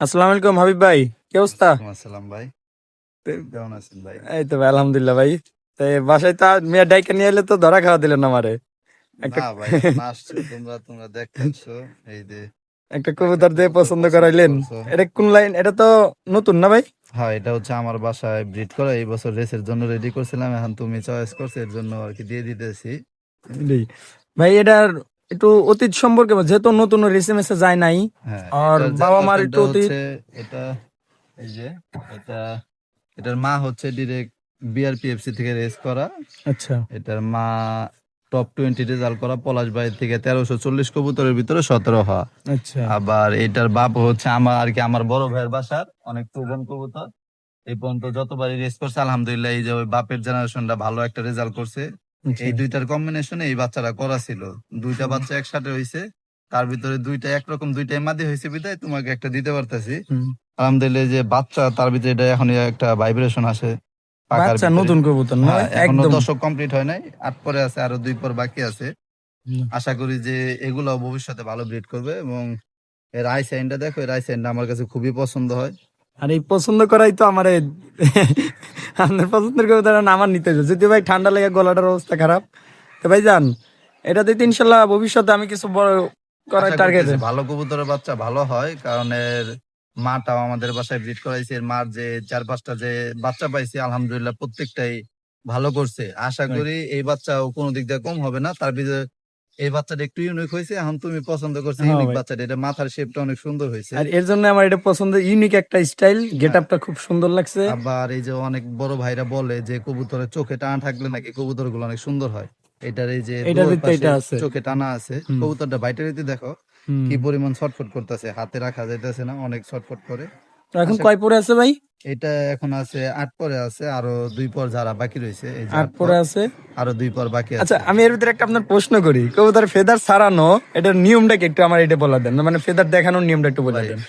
আসসালামু আলাইকুম হাবিব ভাই। কি অবস্থা? আসসালাম ভাই। কেমন আছেন ভাই? এই তো ভাই আলহামদুলিল্লাহ ভাই। তো এই বাসায় তো মেয়ে ডাইকে নিয়ে এলে তো ধরা খাওয়া দিলেন আমারে। একটা ভাই তোমরা তোমরা দেখতেছো এই যে একটা কবুতর দিয়ে পছন্দ করাইলেন। এটা কোন লাইন এটা তো নতুন না ভাই? হ্যাঁ এটা হচ্ছে আমার বাসায় ব্রিড করা এই বছর রেসের জন্য রেডি করছিলাম এখন তুমি চয়েস করছ এর জন্য আর কি দিয়ে দিতেছি। ভাই এটার একটু অতীত সম্পর্কে যেহেতু নতুন যায় নাই হ্যাঁ আর বাবা মার একটু অতি- হচ্ছে এটা এই যে এটা এটার মা হচ্ছে ডিরেক্ট বিআরপিএফসি থেকে রেস করা। আচ্ছা। এটার মা টপ টোয়েন্টি রেজাল্ট করা পলাশ বাড়ি থেকে তেরোশো চল্লিশ কবুতরের ভিতরে সতেরো হওয়া। আচ্ছা। আবার এটার বাপ হচ্ছে আমার আর কি আমার বড় ভাইয়ের বাসার অনেক প্রোগ্রাম কবুতর। এই পর্যন্ত যতবারই রেস করছে আলহামদুলিল্লাহ এই যে ওই বাপের জেনারেশনটা ভালো একটা রেজাল্ট করছে। এই দুইটার কম্বিনেশনে এই বাচ্চাটা করা ছিল। দুইটা বাচ্চা একসাথে হয়েছে তার ভিতরে দুইটা একরকম দুইটাই মাদি হয়েছে বিদায় তোমাকে একটা দিতে পারতেছি। আলহামদুলিল্লাহ যে বাচ্চা তার ভিতরে এটা এখন একটা ভাইব্রেশন আসে। বাচ্চা নতুন কবুতর না? হ্যাঁ, এখনও দশক কমপ্লিট হয় নাই আট পরে আছে আরও দুই পর বাকি আছে। আশা করি যে এগুলো ভবিষ্যতে ভালো ব্রিড করবে এবং এর আই সাইনটা দেখো এর আই সাইনটা আমার কাছে খুবই পছন্দ হয়। আর এই পছন্দ করাই তো আমার আপনার পছন্দের কবিতা আমার নিতে হয়েছে যদি ভাই ঠান্ডা লেগে গলাটার অবস্থা খারাপ। তো ভাই যান এটা দিতে ইনশাল্লাহ ভবিষ্যতে আমি কিছু বড় করার টার্গেট ভালো কবুতরের বাচ্চা ভালো হয় কারণ এর মাটাও আমাদের বাসায় ব্রিড করাইছে এর মার যে চার পাঁচটা যে বাচ্চা পাইছে আলহামদুলিল্লাহ প্রত্যেকটাই ভালো করছে। আশা করি এই বাচ্চাও কোনো দিক দিয়ে কম হবে না তার ভিতরে এই বাচ্চাটা একটু ইউনিক হয়েছে এখন তুমি পছন্দ করছ হ্যাঁ ইউনিক বাচ্চাটা। এটা মাথার শেপটা অনেক সুন্দর হয়েছে। আর এর জন্য আমার এটা পছন্দ ইউনিক একটা স্টাইল গেট আপটা খুব সুন্দর লাগছে। আবার এই যে অনেক বড় ভাইরা বলে যে কবুতরের চোখে টানা থাকলে নাকি কবুতরগুলো অনেক সুন্দর হয়। এটার এই যে। চোখে টানা আছে। কবুতরটা বাইটারিতে দেখো কি পরিমাণ ছটফট করতেছে। হাতে রাখা যাইতেছে না অনেক ছটফট করে। এখন কয় পরে আছে ভাই? এটা এখন আছে আট পরে আছে আরও দুই পর যারা বাকি রয়েছে আট পরে আছে? আরও দুই পর বাকি আছে। আচ্ছা আমি এর ভিতরে একটা আপনার প্রশ্ন করি। কবুতর ফেদার সারানো এটার নিয়মটা কি একটু আমার এটা বলা দেন। মানে ফেদার দেখানোর নিয়মটা একটু বলে দেন।